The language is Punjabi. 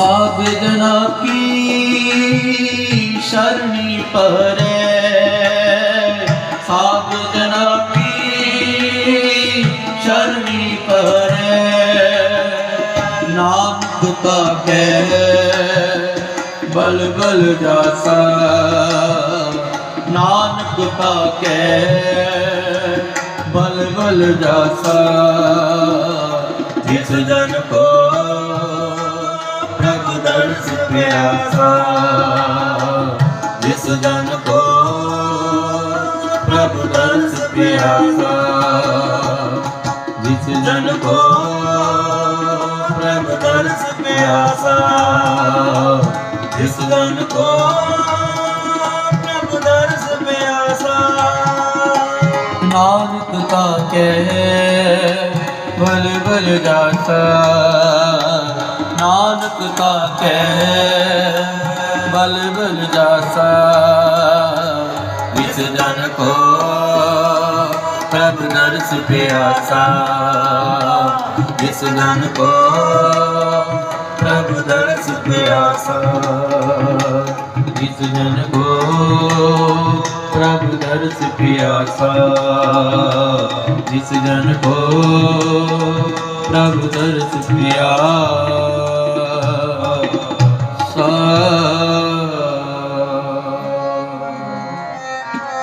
ਸਾਧ ਜਨਾ ਕੀ ਸ਼ਰਣੀ ਪਰੈ ਸਾਧ ਜਨਾ ਕੀ ਸ਼ਰਣੀ ਪਰੈ ਨਾਨਕ ਕਾ ਕਹਿ, ਬਲ ਬਲ ਜਾਸਾ। ਨਾਨਕ ਕਾ ਕਹਿ, ਬਲ ਬਲ ਜਾਸਾ। ਜਿਸ ਜਨ ਕੋ ਪਿਆਸਾ ਜਿਸ ਜਨ ਕੋ ਪ੍ਰਭ ਦਰਸ ਪਿਆਸਾ ਜਿਸ ਜਨ ਕੋ ਪ੍ਰਭ ਦਰਸ ਪਿਆਸਾ ਜਿਸ ਜਨ ਕੋ ਪ੍ਰਭ ਦਰਸ ਪਿਆਸਾ ਨਾਨਕ ਕਾ ਕਹਿ, ਬਲ ਬਲ ਜਾਸਾ ਨਾਨਕ ਕਾ ਕਹਿ, ਬਲ ਬਲ ਜਾਸਾ ਜਿਸ ਜਨ ਕੋ ਪ੍ਰਭ ਦਰਸ ਪਿਆਸਾ। ਜਿਸ ਜਨ ਕੋ ਪ੍ਰਭ ਦਰਸ ਪਿਆਸਾ। ਜਿਸ ਜਨ ਕੋ ਪ੍ਰਭ ਦਰਸ ਪਿਆਸਾ। ਜਿਸ ਜਨ ਕੋ ਪ੍ਰਭ ਦਰਸ ਪਿਆ